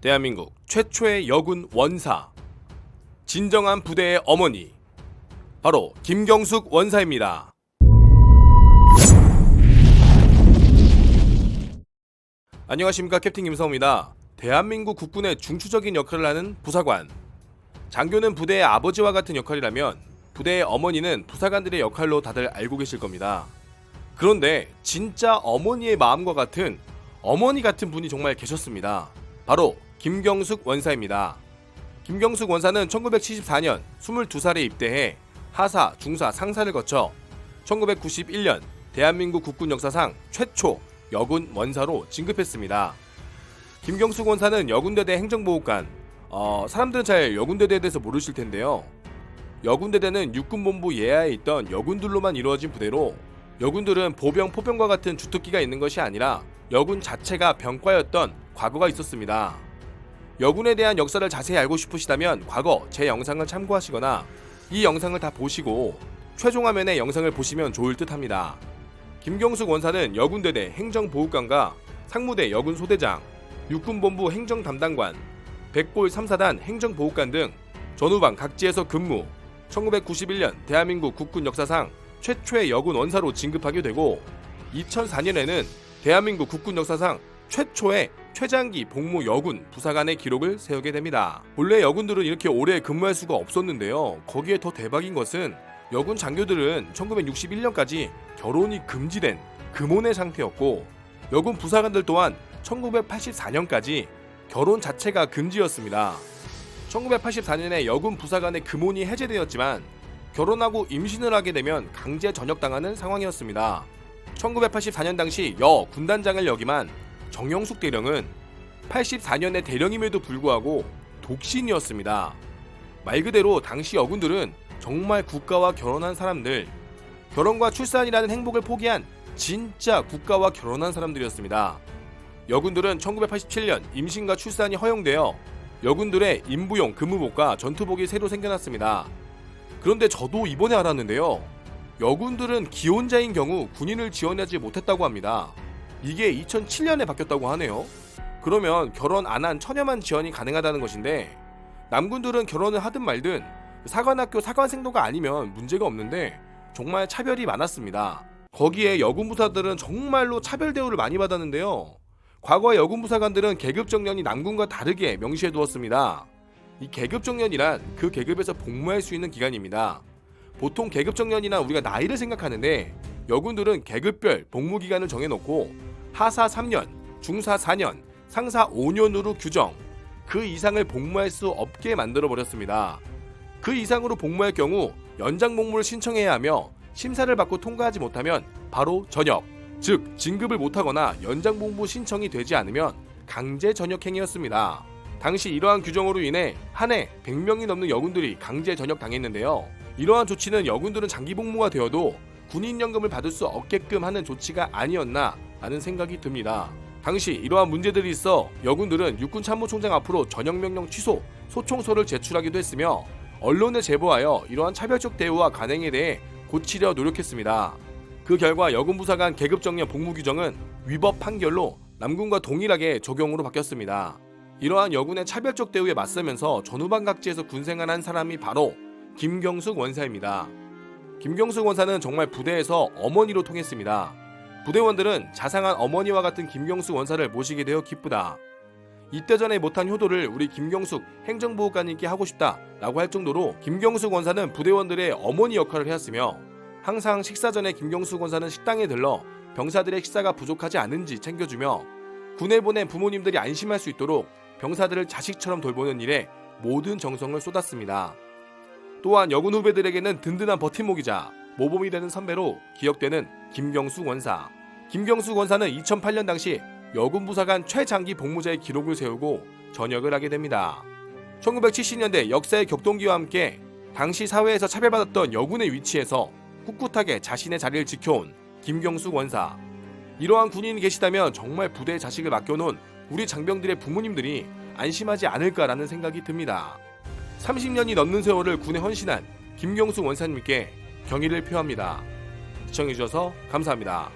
대한민국 최초의 여군 원사 진정한 부대의 어머니 바로 김경숙 원사입니다. 안녕하십니까 캡틴 김성우입니다. 대한민국 국군의 중추적인 역할을 하는 부사관 장교는 부대의 아버지와 같은 역할이라면 부대의 어머니는 부사관들의 역할로 다들 알고 계실 겁니다. 그런데 진짜 어머니의 마음과 같은 어머니 같은 분이 정말 계셨습니다. 바로 김경숙 원사입니다. 김경숙 원사는 1974년 22살에 입대해 하사, 중사, 상사를 거쳐 1991년 대한민국 국군 역사상 최초 여군 원사로 진급했습니다. 김경숙 원사는 여군대대 행정보호관, 어, 사람들은 잘 여군대대에 대해서 모르실 텐데요. 여군대대는 육군본부 예하에 있던 여군들로만 이루어진 부대로 여군들은 보병, 포병과 같은 주특기가 있는 것이 아니라 여군 자체가 병과였던 과거가 있었습니다. 여군에 대한 역사를 자세히 알고 싶으시다면 과거 제 영상을 참고하시거나 이 영상을 다 보시고 최종 화면의 영상을 보시면 좋을 듯 합니다. 김경숙 원사는 여군대대 행정보호관과 상무대 여군소대장, 육군본부 행정담당관, 백골 3사단 행정보호관 등 전후방 각지에서 근무, 1991년 대한민국 국군 역사상 최초의 여군 원사로 진급하게 되고 2004년에는 대한민국 국군 역사상 최초의 최장기 복무 여군 부사관의 기록을 세우게 됩니다. 본래 여군들은 이렇게 오래 근무할 수가 없었는데요. 거기에 더 대박인 것은 여군 장교들은 1961년까지 결혼이 금지된 금혼의 상태였고 여군 부사관들 또한 1984년까지 결혼 자체가 금지였습니다. 1984년에 여군 부사관의 금혼이 해제되었지만 결혼하고 임신을 하게 되면 강제 전역당하는 상황이었습니다. 1984년 당시 여 군단장을 역임한 정영숙 대령은 84년의 대령임에도 불구하고 독신이었습니다. 말 그대로 당시 여군들은 정말 국가와 결혼한 사람들, 결혼과 출산이라는 행복을 포기한 진짜 국가와 결혼한 사람들이었습니다. 여군들은 1987년 임신과 출산이 허용되어 여군들의 임부용 근무복과 전투복이 새로 생겨났습니다. 그런데 저도 이번에 알았는데요. 여군들은 기혼자인 경우 군인을 지원하지 못했다고 합니다. 이게 2007년에 바뀌었다고 하네요. 그러면 결혼 안 한 처녀만 지원이 가능하다는 것인데 남군들은 결혼을 하든 말든 사관학교 사관생도가 아니면 문제가 없는데 정말 차별이 많았습니다. 거기에 여군부사들은 정말로 차별 대우를 많이 받았는데요. 과거 여군부사관들은 계급 정년이 남군과 다르게 명시해 두었습니다. 이 계급 정년이란 그 계급에서 복무할 수 있는 기간입니다. 보통 계급 정년이나 우리가 나이를 생각하는데 여군들은 계급별 복무 기간을 정해놓고 하사 3년, 중사 4년, 상사 5년으로 규정. 그 이상을 복무할 수 없게 만들어 버렸습니다. 그 이상으로 복무할 경우 연장 복무를 신청해야 하며 심사를 받고 통과하지 못하면 바로 전역, 즉 진급을 못하거나 연장 복무 신청이 되지 않으면 강제 전역 행위였습니다. 당시 이러한 규정으로 인해 한 해 100명이 넘는 여군들이 강제 전역 당했는데요. 이러한 조치는 여군들은 장기 복무가 되어도 군인연금을 받을 수 없게끔 하는 조치가 아니었나 하는 생각이 듭니다. 당시 이러한 문제들이 있어 여군들은 육군 참모총장 앞으로 전역 명령 취소 소총서를 제출하기도 했으며 언론에 제보하여 이러한 차별적 대우와 간행에 대해 고치려 노력했습니다. 그 결과 여군부사관 계급 정년 복무 규정은 위법 판결로 남군과 동일하게 적용으로 바뀌었습니다. 이러한 여군의 차별적 대우에 맞서면서 전후방 각지에서 군생활한 사람이 바로 김경숙 원사입니다. 김경숙 원사는 정말 부대에서 어머니로 통했습니다. 부대원들은 자상한 어머니와 같은 김경숙 원사를 모시게 되어 기쁘다. 이때 전에 못한 효도를 우리 김경숙 행정보호관님께 하고 싶다 라고 할 정도로 김경숙 원사는 부대원들의 어머니 역할을 해왔으며 항상 식사 전에 김경숙 원사는 식당에 들러 병사들의 식사가 부족하지 않은지 챙겨주며 군에 보낸 부모님들이 안심할 수 있도록 병사들을 자식처럼 돌보는 일에 모든 정성을 쏟았습니다. 또한 여군 후배들에게는 든든한 버팀목이자 모범이 되는 선배로 기억되는 김경숙 원사. 김경숙 원사는 2008년 당시 여군 부사관 최장기 복무자의 기록을 세우고 전역을 하게 됩니다. 1970년대 역사의 격동기와 함께 당시 사회에서 차별받았던 여군의 위치에서 꿋꿋하게 자신의 자리를 지켜온 김경숙 원사. 이러한 군인이 계시다면 정말 부대에 자식을 맡겨놓은 우리 장병들의 부모님들이 안심하지 않을까라는 생각이 듭니다. 30년이 넘는 세월을 군에 헌신한 김경숙 원사님께 경의를 표합니다. 시청해주셔서 감사합니다.